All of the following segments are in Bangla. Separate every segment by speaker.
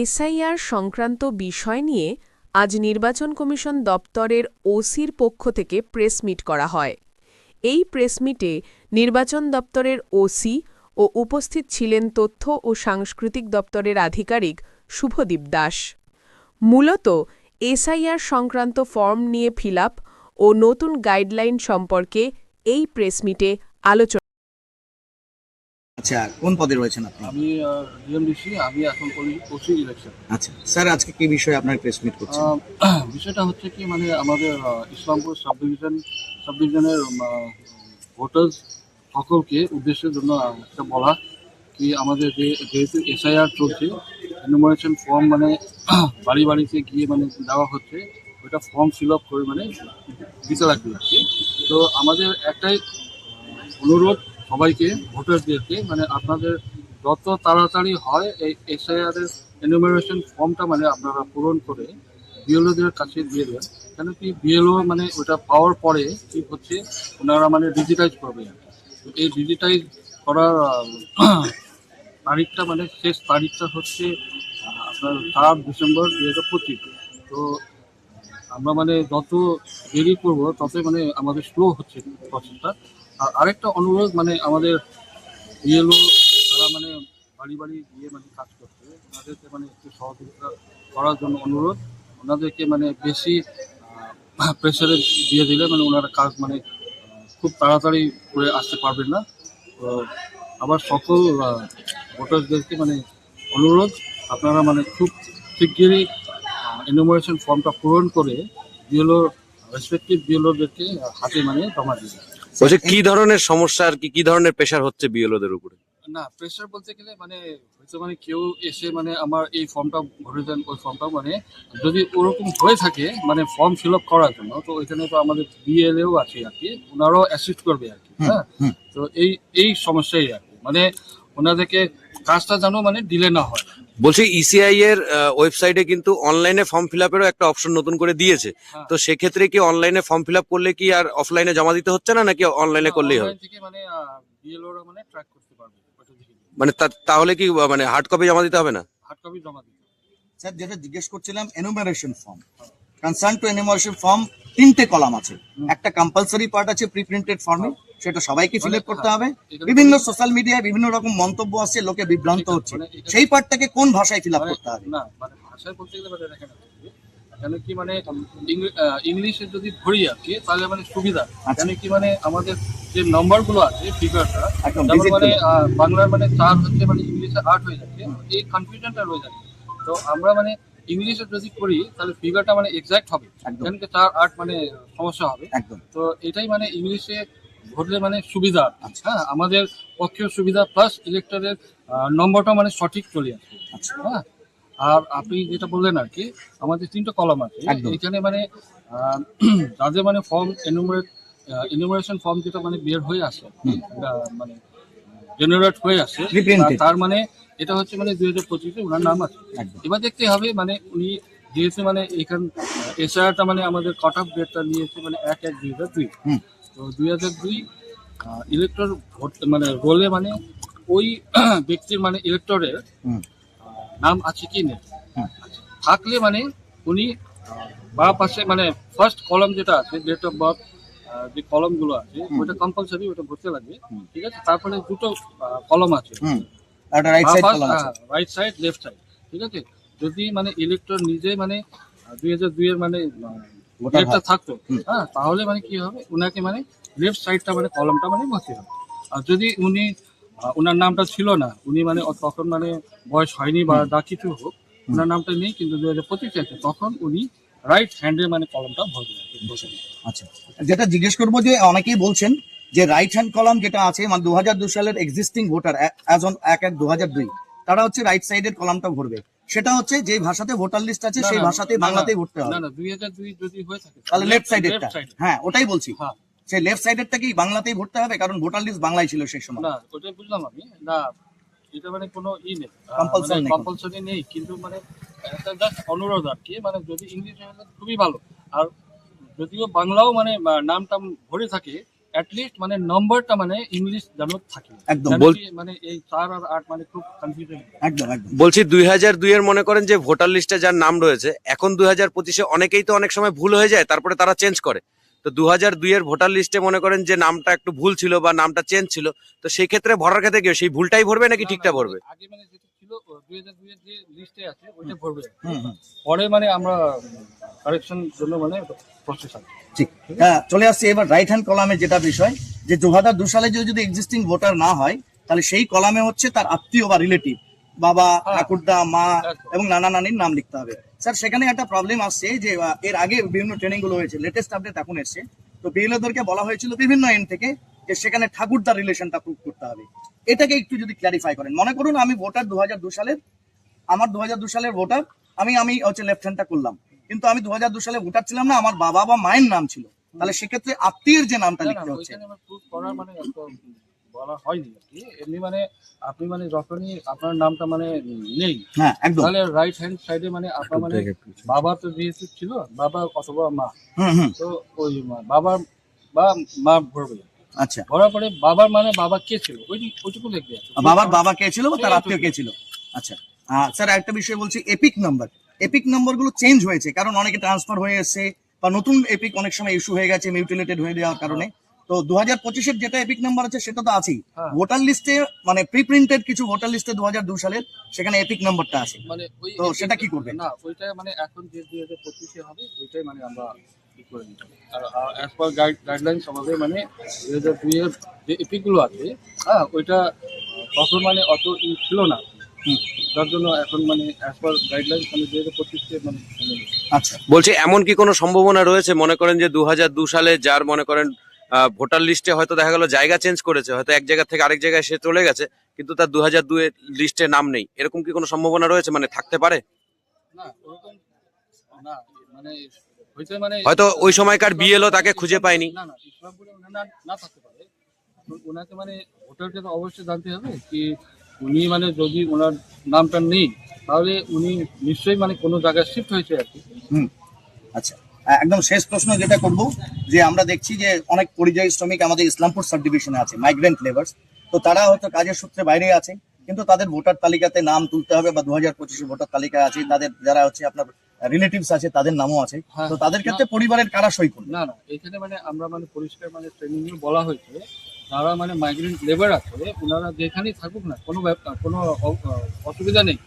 Speaker 1: এসআইআর সংক্রান্ত বিষয় নিয়ে আজ নির্বাচন কমিশন দপ্তরের ওসির পক্ষ থেকে প্রেস মিট করা হয়। এই প্রেস মিটে নির্বাচন দপ্তরের ওসি ও উপস্থিত ছিলেন তথ্য ও সাংস্কৃতিক দপ্তরের আধিকারিক শুভদীপ দাস। মূলত এসআইআর সংক্রান্ত ফর্ম নিয়ে ফিল ও নতুন গাইডলাইন সম্পর্কে এই প্রেস মিটে আলোচনা
Speaker 2: আচ্ছা কোন পদে রয়েছেন আপনি
Speaker 3: আমি ডিএমডিসি আমি এখন করি ওসি ইলেকশন।
Speaker 2: আচ্ছা স্যার আজকে কি বিষয়ে আপনার প্রেস মিট করছেন?
Speaker 3: বিষয়টা হচ্ছে কি মানে আমাদের ইসলামপুর সাব ডিভিশন সাব ডিভিশনের ভোটার্স সকলকে উদ্দেশ্যের জন্য একটা বলা কি আমাদের যে যেহেতু এসআইআর চলছে এনুমারেশন ফর্ম মানে বাড়ি বাড়িতে গিয়ে মানে দেওয়া হচ্ছে ওইটা ফর্ম ফিল আপ করে মানে দিতে লাগবে আর কি। তো আমাদের একটাই অনুরোধ সবাইকে, ভোটারদেরকে মানে আপনাদের যত তাড়াতাড়ি হয় এই এসআইআর এর এনুমারেশন ফর্মটা মানে আপনারা পূরণ করে বিএলওদের কাছে দিয়ে দেন। কেন কি বিএলও মানে ওটা পাওয়ার পরে কি হচ্ছে, ওনারা মানে ডিজিটাইজ করবে। এই ডিজিটাইজ করার তারিখটা মানে শেষ তারিখটা হচ্ছে আপনার চার ডিসেম্বর দুই হাজার পঁচিশ। তো আমরা মানে যত দেরি করব, ততই মানে আমাদের স্লো হচ্ছে প্রসেসটা আরেকটা অনুরোধ মানে আমাদের বিএলও যারা মানে বাড়ি বাড়ি গিয়ে মানে কাজ করছে, ওনাদেরকে মানে একটু সহযোগিতা করার জন্য অনুরোধ। ওনাদেরকে মানে বেশি প্রেশারে দিয়ে দিলে মানে ওনারা কাজ মানে খুব তাড়াতাড়ি করে আসতে পারবেন না। তো আবার সকল ভোটারদেরকে মানে অনুরোধ, আপনারা মানে খুব শিগগিরই এনুমারেশন ফর্মটা পূরণ করে বিএলও রেসপেক্টিভ বিএলওদেরকে হাতে মানে জমা দিবে
Speaker 4: বলছে কি ধরনের সমস্যা আর কি কি ধরনের প্রেশার হচ্ছে বিএলওদের উপরে?
Speaker 3: না প্রেশার বলতে গেলে মানে হয়তো মানে কেউ এসে মানে আমার এই ফর্মটা ভরে দেন ওই ফর্মটা মানে যদি ওরকম হয়ে থাকে মানে ফর্ম ফিল আপ করার জন্য তো ওইখানে তো আমাদের বিএলএও আছে আর কি ওনারাও অ্যাসিস্ট করবে আর কি হ্যাঁ? তো এই এই সমস্যাই আর কি। মানে ওনাদেরকে কাজটা যেন মানে ডিলে না হয়।
Speaker 4: বলছি ইসিআই এর ওয়েবসাইটে কিন্তু অনলাইনে ফর্ম ফিল আপেরও একটা অপশন নতুন করে দিয়েছে।
Speaker 3: হ্যাঁ।
Speaker 4: তো সেক্ষেত্রে কি অনলাইনে ফর্ম ফিল আপ করলে কি আর অফলাইনে জমা দিতে হচ্ছে না নাকি অনলাইনে করলেই হবে
Speaker 3: থেকে মানে মানে ট্র্যাক করতে পারবে ওটা
Speaker 4: মানে তাহলে কি মানে হার্ড কপি জমা দিতে হবে না?
Speaker 3: হার্ড কপি জমা দিতে হবে।
Speaker 2: স্যার যেটা জিজ্ঞেস করছিলাম enumeration form concern to enumeration form তিনটে কলাম আছে। একটা কম্পালসরি পার্ট আছে প্রি প্রিন্টেড ফর্মে সেটা সবাইকে ফিল করতে হবে। বিভিন্ন সোশ্যাল মিডিয়ায় বিভিন্ন রকম মন্তব্য আসছে লোকে বিভ্রান্ত হচ্ছে।
Speaker 3: মানে
Speaker 2: সেই পার্টটাকে কোন ভাষায় ফিল
Speaker 3: মানে-
Speaker 2: করতে হবে?
Speaker 3: না মানে ভাষায় বলতে গেলে মানে কেন কি মানে ইংলিশে যদি ধরি আর কি তাহলে মানে সুবিধা।
Speaker 2: আচ্ছা।
Speaker 3: কেন কি মানে আমাদের যে নম্বরগুলো আছে ফিগারটা মানে বাংলার মানে চার হচ্ছে মানে ইংলিশে আট হয়ে যাচ্ছে এই কনফিউশনটা রয়ে যাচ্ছে। তো আমরা মানে ইংলিশে যদি করি তাহলে ফিগারটা মানে এক্সাক্ট হবে।
Speaker 2: একদম।
Speaker 3: কেন কি চার আট মানে সমস্যা হবে। তো এটাই মানে ইংলিশে ভরলে মানে সুবিধা।
Speaker 2: আচ্ছা।
Speaker 3: হ্যাঁ আমাদের পক্ষেও সুবিধা প্লাস ইলেক্টরের নম্বরটা মানে সঠিক চলে আসবে
Speaker 2: আচ্ছা।
Speaker 3: হ্যাঁ আর আপনি যেটা বললেন আর কি আমাদের তিনটা কলম আছে। এখানে মানে যাদের মানে ফর্ম এনুমারেট এনুমারেশন ফর্ম যেটা মানে বের হয়ে আসে মানে জেনারেট হয়ে আসে। তার মানে এটা হচ্ছে মানে দুই হাজার পঁচিশে ওনার নাম আছে। এবার দেখতে হবে মানে উনি যেহেতু মানে এখান এসআরটা মানে আমাদের কট অফ ডেটটা নিয়েছে মানে এক এক দুই হাজার দুই। তো দুই হাজার দুই ইলেকটর ভোট মানে রোলে মানে ওই ব্যক্তির মানে ইলেকটরের নাম আছে কি নেই? থাকলে মানে উনি বা পাশে মানে ফার্স্ট কলম যেটা আছে ডেট অফ বার্থ যে কলমগুলো আছে। ওটা কম্পালসারি ওটা ভরতে লাগবে ঠিক আছে? তারপরে দুটো কলম আছে।
Speaker 2: রাইট সাইড আছে।
Speaker 3: রাইট সাইড লেফট সাইড ঠিক আছে? যদি মানে ইলেকটর নিজে মানে দুই হাজার দুই এর মানে
Speaker 2: হয়।
Speaker 3: থাকতো। হ্যাঁ তাহলে মানে কি হবে? উনাকে মানে লেফট সাইডটা মানে কলমটা মানে বসতে হবে আর যদি উনি ওনার নামটা ছিল না উনি মানে তখন মানে বয়স হয়নি বা যা কিছু হোক ওনার নামটা নেই কিন্তু দুই হাজার পঁচিশ আছে তখন উনি রাইট হ্যান্ডে মানে কলমটা ভরবে
Speaker 2: আচ্ছা। যেটা জিজ্ঞেস করব যে অনেকেই বলছেন যে রাইট হ্যান্ড কলাম যেটা আছে মানে দু হাজার দু সালের এক্সিস্টিং ভোটার অ্যাজ অন এক এক দু হাজার দুই তারা হচ্ছে রাইট সাইডের কলামটা ভরবে। সেটা হচ্ছে যে ভাষাতে ভোটার লিস্ট আছে সেই
Speaker 3: না,
Speaker 2: ভাষাতেই
Speaker 3: না,
Speaker 2: বাংলাতেই ভরতে হবে।
Speaker 3: না যদি হয়ে থাকে
Speaker 2: তাহলে লেফট সাইডেরটা হ্যাঁ ওটাই বলছি।
Speaker 3: হ্যাঁ।
Speaker 2: সেই লেফট সাইডেরটা কি বাংলাতেই ভরতে হবে? কারণ ভোটার লিস্ট বাংলায় ছিল সেই সময়।
Speaker 3: না ওটা বুঝলাম আমি। না এটা মানে কোনো ই নেই।
Speaker 2: Compulsory নেই।
Speaker 3: কম্পালসরি নেই কিন্তু মানে একটা জাস্ট অনুরোধ আর কি মানে যদি ইংলিশ খুবই ভালো। আর যদিও বাংলাও মানে নাম টাম ভরে থাকে অ্যাটলিস্ট মানে নম্বরটা মানে ইংলিশ যেন থাকে।
Speaker 2: একদম
Speaker 3: মানে এই চার আর আট মানে খুব
Speaker 2: একদম একদম।
Speaker 4: বলছি দুই হাজার দুই এর মনে করেন যে ভোটার লিস্টে যার নাম রয়েছে এখন দুই হাজার পঁচিশে অনেকেই তো অনেক সময় ভুল হয়ে যায় তারপরে তারা চেঞ্জ করে। তো দু হাজার দুই এর ভোটার লিস্টে মনে করেন যে নামটা একটু ভুল ছিল বা নামটা চেঞ্জ ছিল তো সেই ক্ষেত্রে ভরার ক্ষেত্রে কি সেই ভুলটাই ভরবে নাকি ঠিকটা ভরবে?
Speaker 3: আগে মানে যেটা ছিল দুই হাজার দুই এর যে লিস্টে আছে ওইটা ভরবে। পরে মানে আমরা কারেকশন জন্য মানে
Speaker 2: ঠিক হ্যাঁ চলে আসছে এবার রাইট হ্যান্ড কলামে যেটা বিষয় যে দু হাজার দু সালে যদি এক্সিস্টিং ভোটার না হয় তাহলে সেই কলামে হচ্ছে তার আত্মীয় বা রিলেটিভ বাবা
Speaker 3: হ্যাঁ।
Speaker 2: ঠাকুরদা মা এবং নানা নানির নাম লিখতে হবে। স্যার সেখানে একটা প্রবলেম আসছে যে এর আগে বিভিন্ন ট্রেনিংগুলো হয়েছে লেটেস্ট আপডেট এখন এসছে। তো বিএলওদেরকে বলা হয়েছিল বিভিন্ন এন্ড থেকে যে সেখানে ঠাকুরদার রিলেশনটা প্রুভ করতে হবে। এটাকে একটু যদি ক্ল্যারিফাই করেন। মনে করুন আমি ভোটার দু সালের আমার দু সালের ভোটার আমি আমি হচ্ছে লেফট হ্যান্ডটা করলাম। কিন্তু আমি দু হাজার দু সালে ভোটার ছিলাম না আমার বাবা বা মায়ের নাম ছিল। তাহলে সেক্ষেত্রে আত্মীয়ের যে নামটা লিখতে হচ্ছে।
Speaker 3: মানে বলা হয়নি এমনি মানে আপনি মানে যখনই আপনার নামটা মানে নেই
Speaker 2: হ্যাঁ একদম।
Speaker 3: তাহলে রাইট হ্যান্ড সাইডে মানে আপনার মানে বাবা তো যেহেতু ছিল বাবা অথবা মা।
Speaker 2: হুম হুম।
Speaker 3: তো ওই মা- বাবার বা মা ভরবে
Speaker 2: আচ্ছা।
Speaker 3: ভরার পরে বাবার মানে বাবা কে ছিল? ওই ওইটুকু লিখবে
Speaker 2: বাবার বাবা কে ছিল বা তার আত্মীয় কে ছিল? আচ্ছা। আহ, স্যার একটা বিষয় বলছি এপিক নাম্বার এপিক নাম্বারগুলো চেঞ্জ হয়েছে কারণ অনেকে ট্রান্সফার হয়ে এসেছে বা নতুন এপিক অনেক সময় ইস্যু হয়ে গেছে মিউটিলেটেড হয়ে যাওয়ার কারণে। তো দু হাজার পঁচিশের যেটা এপিক নাম্বার আছে সেটা তো আছেই।
Speaker 3: হ্যাঁ।
Speaker 2: ভোটার লিস্টে মানে প্রি প্রিন্টেড কিছু ভোটার লিস্টে দু হাজার দু সালের সেখানে এপিক নাম্বারটা আছে।
Speaker 3: মানে
Speaker 2: তো সেটা কি করবে?
Speaker 3: না ওইটা মানে এখন যে দুই হাজার পঁচিশে হবে ওইটাই মানে আমরা ই করে নিতে আর অ্যাজ পার গাইড গাইডলাইন্স আমাদের মানে দুই হাজার দুইয়ের যে এপিকগুলো আছে হ্যাঁ ওইটা তখন মানে অত ছিল না। যার জন্য এখন মানে অ্যাজ পার গাইডলাইন্স মানে হাজার পঁচিশে মানে
Speaker 2: আচ্ছা।
Speaker 4: বলছি এমন কি কোনো সম্ভাবনা রয়েছে? মনে করেন যে দু হাজার দু সালে যার মনে করেন ভোটার লিস্টে হয়তো দেখা গেল জায়গা চেঞ্জ করেছে হয়তো এক জায়গা থেকে আরেক জায়গায় সে চলে গেছে কিন্তু তার দু হাজার দুই লিস্টে নাম নেই। এরকম কি কোনো সম্ভাবনা রয়েছে? মানে থাকতে পারে?
Speaker 3: না ওরকম না মানে মানে
Speaker 4: হয়তো ওই সময়কার বিএলও তাকে খুঁজে পায়নি।
Speaker 3: না না ইসলামপুরে না না থাকতে পারে। ওনাকে মানে ভোটারকে তো অবশ্যই জানতে হবে কি উনি মানে যদি ওনার নামটা নেই তাহলে উনি নিশ্চয়ই মানে কোনো জায়গায় শিফট হয়েছে আর কি।
Speaker 2: হুম আচ্ছা। একদম শেষ প্রশ্ন যেটা করব যে আমরা দেখছি যে অনেক পরিযায়ী শ্রমিক আমাদের ইসলামপুর সাব ডিভিশনে আছে মাইগ্রেন্ট লেবার্স তো তারা হয়তো কাজের সূত্রে বাইরে আছে কিন্তু তাদের ভোটার তালিকাতে নাম তুলতে হবে বা দু হাজার পঁচিশে ভোটার তালিকা আছে তাদের যারা হচ্ছে আপনার রিলেটিভস আছে তাদের নামও আছে।
Speaker 3: হ্যাঁ।
Speaker 2: তো তাদের ক্ষেত্রে পরিবারের কারা সই করবে?
Speaker 3: না না এখানে মানে আমরা মানে পরিষ্কার মানে ট্রেনিং বলা হয়েছে যারা মানে মাইগ্রেন্ট লেবার আছে ওনারা যেখানেই থাকুক না কোনো ব্যাপ- কোনো অসুবিধা নেই।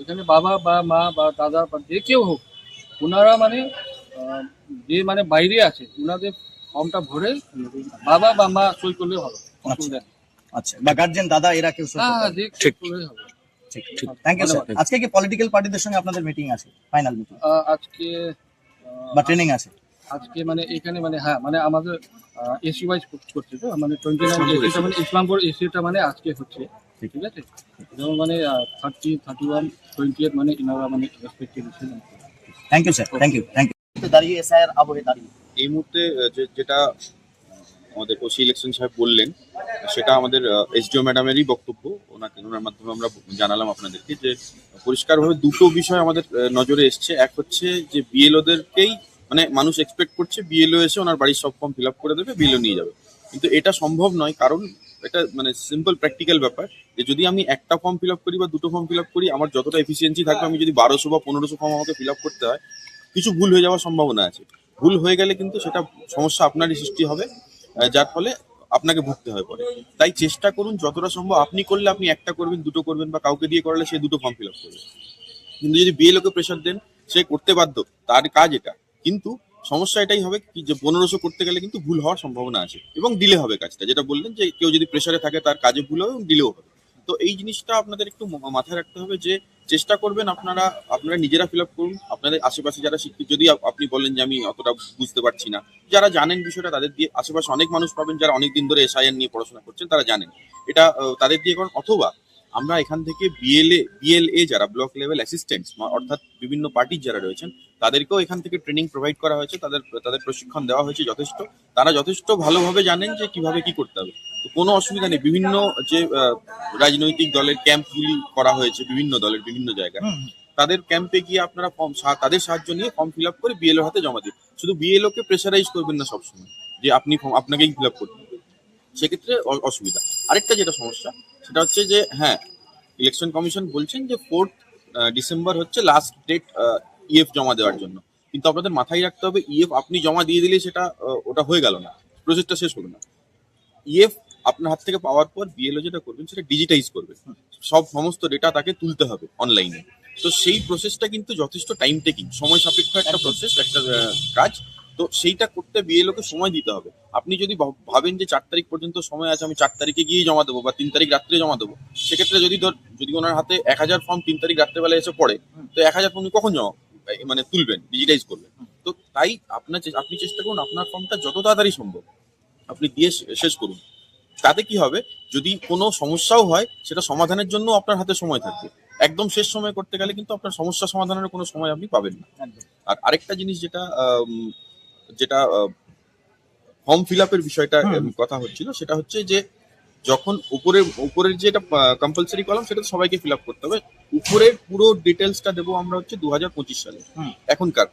Speaker 3: ওখানে বাবা বা মা বা দাদা বা যে কেউ হোক ওনারা মানে আহ, যে মানে বাইরে আছে ওনাদের ফর্মটা ভরে বাবা বা মা সই করলে হবে অসুবিধা নেই।
Speaker 2: আচ্ছা বা গার্জেন দাদা এরা কেউ সই
Speaker 3: হ্যাঁ
Speaker 4: ঠিক।
Speaker 2: ঠিক ঠিক থ্যাংক ইউ স্যার আজকে কি পলিটিক্যাল পার্টিদের সঙ্গে আপনাদের মিটিং আছে? ফাইনাল মিটিং
Speaker 3: আজকে
Speaker 2: বা ট্রেনিং আছে?
Speaker 3: আজকে মানে এখানে মানে হ্যাঁ মানে আমাদের এসি ওয়াইজ করছে তো মানে টোয়েন্টি নাইন এসিটা মানে ইসলামপুর এসিটা মানে আজকে হচ্ছে ঠিক। আছে? যেমন মানে thirty thirty one twenty eight মানে ইনারা মানে respective
Speaker 2: thank you sir thank you thank you দাঁড়িয়ে এসআইআর আবহে দাঁড়িয়ে।
Speaker 5: এই মুহূর্তে যে যেটা আমাদের ওসি ইলেকশন সাহেব বললেন সেটা আমাদের এসডিও ম্যাডামেরই বক্তব্য। ওনাকে ওনার মাধ্যমে আমরা জানালাম আপনাদেরকে যে পরিষ্কারভাবে দুটো বিষয় আমাদের নজরে এসছে। এক হচ্ছে যে বিএলওদেরকেই মানে মানুষ এক্সপেক্ট করছে বিএলও এসে ওনার বাড়ির সব ফর্ম ফিল আপ করে দেবে বিএলও নিয়ে যাবে। কিন্তু এটা সম্ভব নয়, কারণ এটা মানে সিম্পল প্র্যাকটিক্যাল ব্যাপার যে যদি আমি একটা ফর্ম ফিল আপ করি বা দুটো ফর্ম ফিল আপ করি, আমার যতটা এফিসিয়েন্সি থাকবে, আমি যদি বারোশো বা পনেরোশো ফর্ম আমাকে ফিল আপ করতে হয়, কিছু ভুল হয়ে যাওয়ার সম্ভাবনা আছে। ভুল হয়ে গেলে কিন্তু সেটা সমস্যা আপনারই সৃষ্টি হবে যার ফলে আপনাকে ভুগতে হয় পরে। তাই চেষ্টা করুন, যতটা সম্ভব আপনি করলে আপনি একটা করবেন, দুটো করবেন বা কাউকে দিয়ে করালে সে দুটো ফর্ম ফিল আপ করবে। কিন্তু যদি বিএলওকে প্রেশার দেন, সে করতে বাধ্য, তার কাজ এটা। কিন্তু সমস্যা এটাই হবে কি যে পনেরোশো করতে গেলে কিন্তু ভুল হওয়ার সম্ভাবনা আছে এবং ডিলে হবে কাজটা। যেটা বললেন যে কেউ যদি প্রেশারে থাকে তার কাজে ভুল হবে এবং ডিলেও হবে। তো এই জিনিসটা আপনাদের একটু মাথায় রাখতে হবে যে চেষ্টা করবেন আপনারা আপনারা নিজেরা ফিল আপ করুন। আপনাদের আশেপাশে যারা শিক্ষিত, যদি আপনি বলেন যে আমি অতটা বুঝতে পারছি না, যারা জানেন বিষয়টা তাদের দিয়ে আশেপাশে অনেক মানুষ পাবেন যারা অনেকদিন ধরে এসআইএন নিয়ে পড়াশোনা করছেন তারা জানেন। এটা তাদের দিয়ে করুন অথবা আমরা এখান থেকে বিএলএ বিএলএ যারা ব্লক লেভেল অ্যাসিস্ট্যান্টস অর্থাৎ বিভিন্ন পার্টির যারা রয়েছেন তাদেরকেও এখান থেকে ট্রেনিং প্রোভাইড করা হয়েছে। তাদের তাদের প্রশিক্ষণ দেওয়া হয়েছে যথেষ্ট। তারা যথেষ্ট ভালোভাবে জানেন যে কীভাবে কি করতে হবে। তো কোনো অসুবিধা নেই। বিভিন্ন যে রাজনৈতিক দলের ক্যাম্পগুলি করা হয়েছে বিভিন্ন দলের বিভিন্ন জায়গায়। তাদের ক্যাম্পে গিয়ে আপনারা ফর্ম তাদের সাহায্য নিয়ে ফর্ম ফিল আপ করে বিএলও হাতে জমা দিন। শুধু বিএলও কে প্রেশারাইজ করবেন না সবসময়। যে আপনি আপনাকেই ফিল আপ করতে হবে। সেক্ষেত্রে অসুবিধা। আরেকটা যেটা সমস্যা, সেটা হচ্ছে যে হ্যাঁ ইলেকশন কমিশন বলছেন যে ফোর্থ ডিসেম্বর হচ্ছে লাস্ট ডেট ইএফ জমা দেওয়ার জন্য। কিন্তু আপনাদের মাথায় রাখতে হবে ইএফ আপনি জমা দিয়ে দিলে সেটা ওটা হয়ে গেল না। প্রসেসটা শেষ হলো না। ইএফ আপনার হাত থেকে পাওয়ার পর বিএলও যেটা করবেন, সেটা ডিজিটাইজ করবে সব সমস্ত ডেটা তাকে তুলতে হবে অনলাইনে তো সেই প্রসেসটা কিন্তু যথেষ্ট টাইম টেকিং সময় সাপেক্ষ একটা প্রসেস একটা কাজ। তো সেইটা করতে বিএলওকে সময় দিতে হবে। আপনি যদি ভাব- ভাবেন যে চার তারিখ পর্যন্ত সময় আছে আমি চার তারিখে গিয়ে জমা দেবো বা তিন তারিখ রাত্রে জমা দেবো। সেক্ষেত্রে যদি ধর যদি ওনার হাতে এক হাজার ফর্ম তিন তারিখ রাত্রেবেলা এসে পড়ে তো এক হাজার ফর্ম কখন জমা মানে তুলবেন ডিজিটাইজ করবেন। তো তাই আপনার আপনি চেষ্টা করুন আপনার ফর্মটা যত তাড়াতাড়ি সম্ভব আপনি দিয়ে শেষ করুন। তাতে কি হবে যদি কোনো সমস্যাও হয় সেটা সমাধানের জন্য আপনার হাতে সময় থাকবে। একদম শেষ সময় করতে গেলে কিন্তু আপনার সমস্যা সমাধানের কোনো সময় আপনি পাবেন না। আর আরেকটা জিনিস যেটা যেটা ফর্ম ফিল আপের বিষয়টা কথা হচ্ছিল সেটা হচ্ছে যে যখন উপরের উপরের যেটা কম্পালসারি কলাম সেটা সবাইকে ফিল আপ করতে হবে। উপরের পুরো ডিটেলসটা দেবো আমরা হচ্ছে দু হাজার পঁচিশ সালে। এখনকার।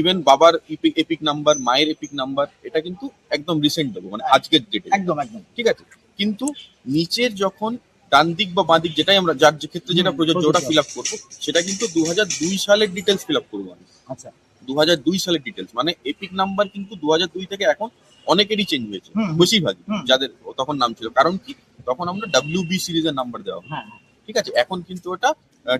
Speaker 5: ইভেন বাবার এপিক নাম্বার মায়ের এপিক নাম্বার এটা কিন্তু একদম রিসেন্ট দেবো মানে আজকের ডেটে
Speaker 2: একদম একদম।
Speaker 5: ঠিক আছে? কিন্তু নিচের যখন ডান দিক বা বাঁ দিক যেটাই আমরা যার যে ক্ষেত্রে যেটা প্রযোজ্য ওটা ফিল আপ করব সেটা কিন্তু দু হাজার দুই সালের ডিটেলস ফিল আপ করব আমি।
Speaker 2: আচ্ছা।
Speaker 5: দু সালের ডিটেলস মানে এপিক নাম্বার কিন্তু দু হাজার দুই থেকে এখন অনেকেরই চেঞ্জ হয়েছে। বেশিরভাগই যাদের তখন নাম ছিল। কারণ কি? তখন আমরা ডাব্লিউ বি সিরিজের নাম্বার দেওয়া হয়। ঠিক আছে? এখন কিন্তু ওটা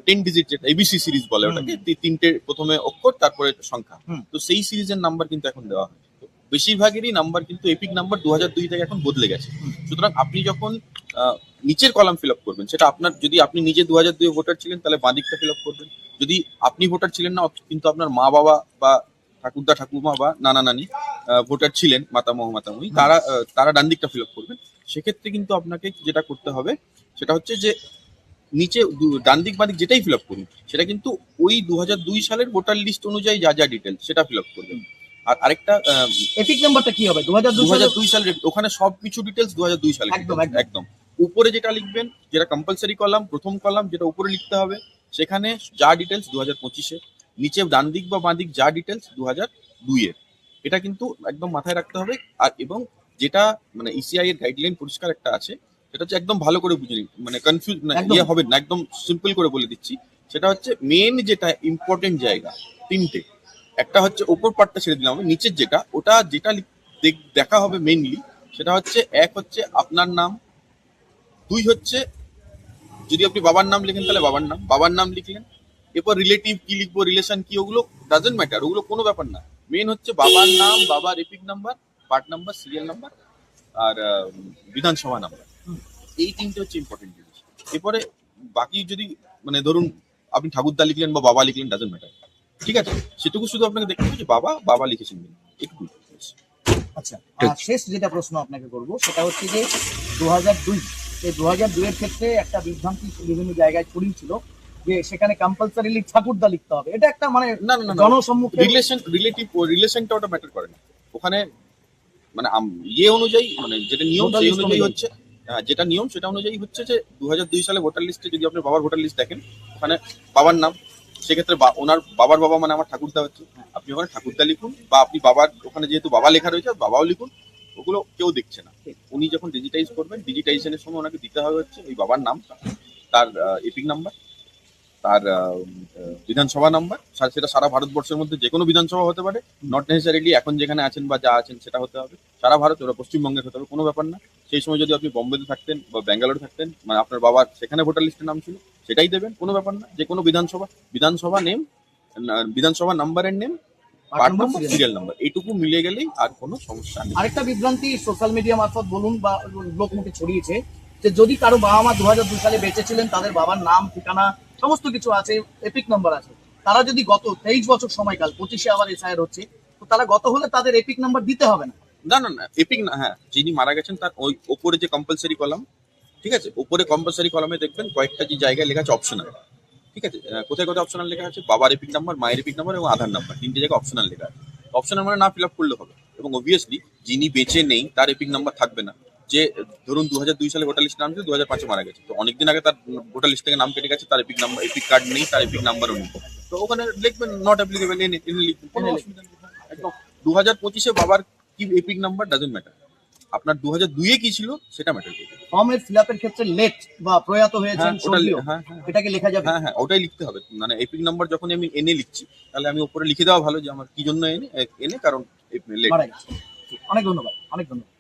Speaker 5: টেন ডিজিট যেটা এবিসি সিরিজ বলে ওটাকে তিনটে প্রথমে অক্ষর তারপরে সংখ্যা। তো সেই সিরিজের নাম্বার কিন্তু এখন দেওয়া হয় বেশিরভাগেরই নাম্বার কিন্তু এপিক নাম্বার দু হাজার দুই থেকে এখন বদলে গেছে। সুতরাং আপনি যখন নিচের কলাম ফিল আপ করবেন সেটা আপনার যদি আপনি নিজে দু হাজার দুই ভোটার ছিলেন তাহলে বাঁ দিকটা ফিল আপ করবেন। যদি আপনি ভোটার ছিলেন না কিন্তু আপনার মা বাবা বা ঠাকুরদা ঠাকুমা বা নানা নানি ভোটার ছিলেন মাতামহ মাতামহি তারা তারা ডান দিকটা ফিল আপ করবেন। সেক্ষেত্রে কিন্তু আপনাকে যেটা করতে হবে সেটা হচ্ছে যে নিচে ডান দিক বাদিক যেটাই ফিল আপ করুন সেটা কিন্তু ওই দু দুই সালের ভোটার লিস্ট অনুযায়ী যা যা ডিটেল সেটা ফিল আপ করবেন। আর আরেকটা
Speaker 2: এপিক নাম্বারটা কি হবে? দু হাজার
Speaker 5: দুই সালের ওখানে সব কিছু ডিটেলস দু দুই সালে
Speaker 2: একদম, একদম।
Speaker 5: উপরে যেটা লিখবেন যেটা কম্পালসারি কলাম প্রথম কলাম যেটা উপরে লিখতে হবে সেখানে যা ডিটেলস দু হাজার পঁচিশে নিচে ডান দিক বা বাঁ দিক যা ডিটেলস দু হাজার দুইয়ের। এটা কিন্তু একদম মাথায় রাখতে হবে। আর এবং যেটা মানে ইসিআই এর গাইডলাইন পরিষ্কার একটা আছে সেটা হচ্ছে একদম ভালো করে বুঝে নিন। মানে কনফিউজ না ইয়ে হবে না একদম সিম্পল করে বলে দিচ্ছি। সেটা হচ্ছে মেন যেটা ইম্পর্টেন্ট জায়গা তিনটে। একটা হচ্ছে ওপর পার্টটা ছেড়ে দিলাম আমি, নিচের যেটা, ওটা যেটা দেখা হবে মেইনলি সেটা হচ্ছে এক হচ্ছে আপনার নাম, দুই হচ্ছে যদি আপনি বাবার নাম লিখেন তাহলে বাবার নাম বাবার নাম লিখলেন, এরপর রিলেটিভ কি লিখব রিলেশন কি, ওগুলো ডাজেন্ট ম্যাটার ওগুলো কোনো ব্যাপার না। মেন হচ্ছে বাবার নাম, বাবার EPIC number part number serial number আর বিধানসভা নাম্বার এই তিনটে হচ্ছে ইম্পর্টেন্ট জিনিস। এরপরে বাকি যদি মানে ধরুন, আপনি ঠাকুরদা লিখলেন বা বাবা লিখলেন ডাজেন্ট ম্যাটার ঠিক আছে? সেটুকু শুধু আপনাকে দেখতে হবে যে বাবা বাবা লিখেছেন। একটু
Speaker 2: আচ্ছা আর শেষ যেটা প্রশ্ন আপনাকে করব সেটা হচ্ছে যে দু হাজার দুই এই দু হাজার দুইয়ের ক্ষেত্রে একটা বিভ্রান্তি বিভিন্ন জায়গায় ছড়িয়েছিল যে সেখানে কম্পালসারিলি ঠাকুরদা লিখতে হবে। এটা একটা মানে
Speaker 5: না না
Speaker 2: জনসম্মুখে
Speaker 5: রিলেশন রিলেটিভ রিলেশনটা ওটা ম্যাটার করে না। ওখানে মানে ইয়ে অনুযায়ী মানে যেটা নিয়ম সেই অনুযায়ী। হচ্ছে হ্যাঁ, যেটা নিয়ম সেটা অনুযায়ী হচ্ছে যে দু দুই সালে ভোটার লিস্টে যদি আপনি বাবার ভোটার লিস্ট দেখেন ওখানে বাবার নাম সেক্ষেত্রে বা- ওনার বাবার বাবা মানে আমার ঠাকুরদা হচ্ছে। আপনি ওখানে ঠাকুরদা লিখুন বা আপনি বাবার ওখানে যেহেতু বাবা লেখা রয়েছে বাবাও লিখুন ওগুলো কেউ দেখছে না। উনি যখন ডিজিটাইজ করবেন ডিজিটাইজেশনের সময় ওনাকে দিতে হবে হচ্ছে ওই বাবার নাম তার এপিক নাম্বার তার বিধানসভা নাম্বার সেটা সারা ভারতবর্ষের মধ্যে যে কোনো বিধানসভা হতে পারে। নট নেসেসারিলি এখন যেখানে আছেন বা যা আছেন সেটা হতে হবে। সারা ভারত ওরা পশ্চিমবঙ্গের হতে হবে কোনো ব্যাপার না। সেই সময় যদি আপনি বম্বেতে থাকতেন বা ব্যাঙ্গালোরে থাকতেন মানে আপনার বাবার সেখানে ভোটার লিস্টের নাম ছিল সেটাই দেবেন কোনো ব্যাপার না। যে কোনো বিধানসভা বিধানসভা নেম বিধানসভা নাম্বারের name part number serial number এইটুকু মিলিয়ে গেলেই আর কোনো সমস্যা নেই।
Speaker 2: আরেকটা বিভ্রান্তি সোশ্যাল মিডিয়া মারফত বলুন বা লোকমুখে ছড়িয়েছে যে যদি কারও বাবা মা দু হাজার দুই সালে বেঁচে ছিলেন তাদের বাবার নাম ঠিকানা সমস্ত কিছু আছে এপিক নাম্বার আছে। তারা যদি গত তেইশ বছর সময়কাল পঁচিশে আবার এসআইআর হচ্ছে তো তারা গত হলে তাদের এপিক নাম্বার দিতে হবে না।
Speaker 5: না না না এপিক না হ্যাঁ যিনি মারা গেছেন তার ওই ওপরে যে কম্পালসারি কলাম ঠিক আছে? উপরে কম্পালসারি কলমে দেখবেন কয়েকটা যে জায়গায় লেখা আছে অপশনাল ঠিক আছে? কোথায় কোথায় অপশনাল লেখা আছে? বাবার এপিক নাম্বার মায়ের এপিক নাম্বার এবং আধার নাম্বার তিনটে জায়গায় অপশনাল লেখা আছে। অপশনাল মানে না ফিল আপ করলে হবে। এবং অবভিয়াসলি যিনি বেঁচে নেই তার এপিক নাম্বার থাকবে না। যে ধরুন দু হাজার দুই সালে ভোটার লিস্ট নাম ছিল দু হাজার পাঁচে মারা গেছে। তো অনেকদিন আগে তার ভোটার লিস্ট থেকে নাম কেটে গেছে তার এপিক নাম্বার এপিক কার্ড নেই তার এপিক নাম্বারও নেই। তো ওখানে লিখবেন নট অ্যাপ্লিকেবল এনে এনে লিখবেন। কোনো অসুবিধা নেই। একদম। দু হাজার পঁচিশে বাবার কি এপিক নাম্বার ডাজেন্ট ম্যাটার আপনার দু হাজার দুইয়ে কি ছিল? সেটা ম্যাটার করবে।
Speaker 2: ফর্মের ফিল আপের ক্ষেত্রে লেট বা প্রয়াত হয়েছেন
Speaker 5: হ্যাঁ হ্যাঁ হ্যাঁ।
Speaker 2: এটাকে লেখা যাবে।
Speaker 5: হ্যাঁ হ্যাঁ ওটাই লিখতে হবে। মানে এপিক নাম্বার যখন আমি এনে লিখছি তাহলে আমি উপরে লিখে দেওয়া ভালো যে আমার কি জন্য এনে এনে কারণ লেট
Speaker 2: অনেক ধন্যবাদ অনেক ধন্যবাদ।